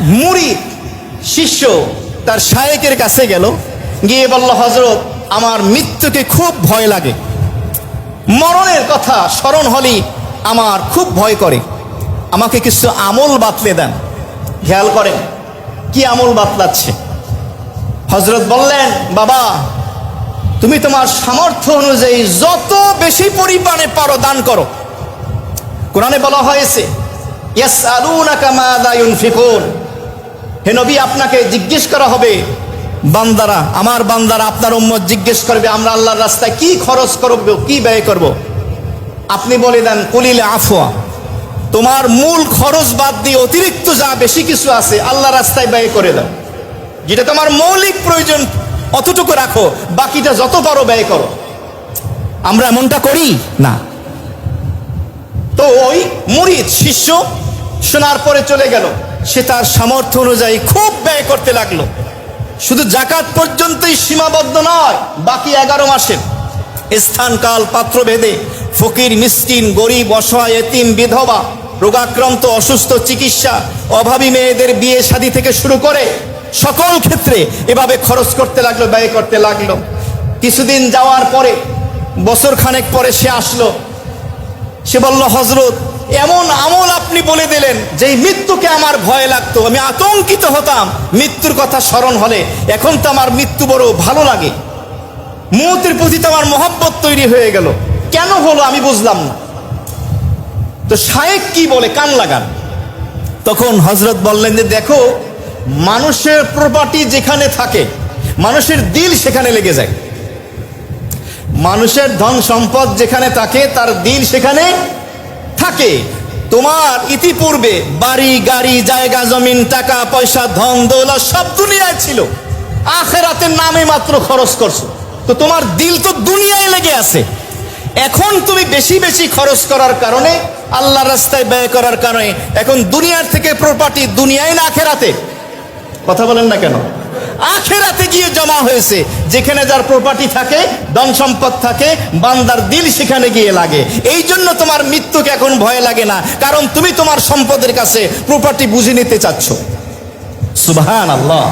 মুড়ি শিষ্য তার শায়েকের কাছে গেল। গিয়ে বলল হজরত আমার মৃত্যুকে খুব ভয় লাগে। মরণের কথা স্মরণ হলেই আমার খুব ভয় করে। আমাকে কিছু আমল বাতলে দেন। খেয়াল করেন, কি আমল বাতলাচ্ছে। হজরত বললেন, বাবা, তুমি তোমার সামর্থ্য অনুযায়ী যত বেশি পরিমাণে পারো দান করো। কোরআনে বলা হয়েছে, ইয়াসআলুনাকা মাযা ইউনফিকুন। হে নবী, আপনাকে জিজ্ঞেস করা হবে, বান্দারা, আমার বান্দারা আপনার উম্মত জিজ্ঞেস করবে, আমরা আল্লাহর রাস্তায় কি খরচ করব, কি ব্যয় করব? আপনি বলে দেন, কলিলে আফওয়া, তোমার মূল খরচ বাদ দিয়ে অতিরিক্ত যা বেশি কিছু আছে আল্লাহ রাস্তায় ব্যয় করে দাও। যেটা তোমার মৌলিক প্রয়োজন, অতটুকু রাখো, বাকিটা যত পারো ব্যয় করো। আমরা এমনটা করি? না। তো ওই মুরিদ শিষ্য শোনার পরে চলে গেল। সে তার সামর্থ্য অনুযায়ী খুব ব্যয় করতে লাগল। শুধু জাকাত পর্যন্তই সীমাবদ্ধ নয়, বাকি এগারো মাসের পাত্র ভেদে ফকির, মিসকিন, গরিব, অসহায়, এতিম, বিধবা, রোগাক্রান্ত, অসুস্থ, চিকিৎসা, অভাবী মেয়েদের বিয়ে শাদী থেকে শুরু করে সকল ক্ষেত্রে এভাবে খরচ করতে লাগল, ব্যয় করতে লাগল। কিছুদিন যাওয়ার পরে বছর খানেক পরে সে আসলো। সে বলল হজরত এমন আমল আপনি বলে দিলেন যে মৃত্যুকে আমার ভয় লাগতো, আমি আতঙ্কিত হতাম। মৃত্যুর কথা স্মরণ হলে এখন তো আমার মৃত্যু বড় ভালো লাগে। মৌতের প্রতি তো আমার মহব্বত তৈরি হয়ে গেল। কেন হলো আমি বুঝলাম না। তো শায়েক কি বলে, কান লাগান। তখন হজরত বললেন যে, দেখো, মানুষের প্রপার্টি যেখানে থাকে, মানুষের দিল সেখানে লেগে যায়। মানুষের ধন সম্পদ যেখানে থাকে, তার দিল সেখানে থাকে। তোমার ইতিপূর্বে বাড়ি, গাড়ি, জায়গা, জমিন, টাকা, পয়সা, ধন, দৌলত সব দুনিয়ায় ছিল। আখেরাতের নামে মাত্র খরচ করছ। তো তোমার দিল তো দুনিয়ায় লেগে আছে। এখন তুমি বেশি বেশি খরচ করার কারণে আল্লাহ রাস্তায় ব্যয় করার কারণে, এখন দুনিয়ার থেকে প্রপার্টি দুনিয়ায় না আখেরাতে। কথা বলেন না কেন? আখেরাতে গিয়ে জমা হয়েছে। যেখানে যার প্রপার্টি থাকে, ধন সম্পদ থাকে, বান্দার দিল সেখানে গিয়ে লাগে। এই জন্য তোমার মৃত্যুকে এখন ভয় লাগে না। কারণ তুমি তোমার সম্পদের কাছে প্রপার্টি বুঝে নিতে চাচ্ছ। সুবহান আল্লাহ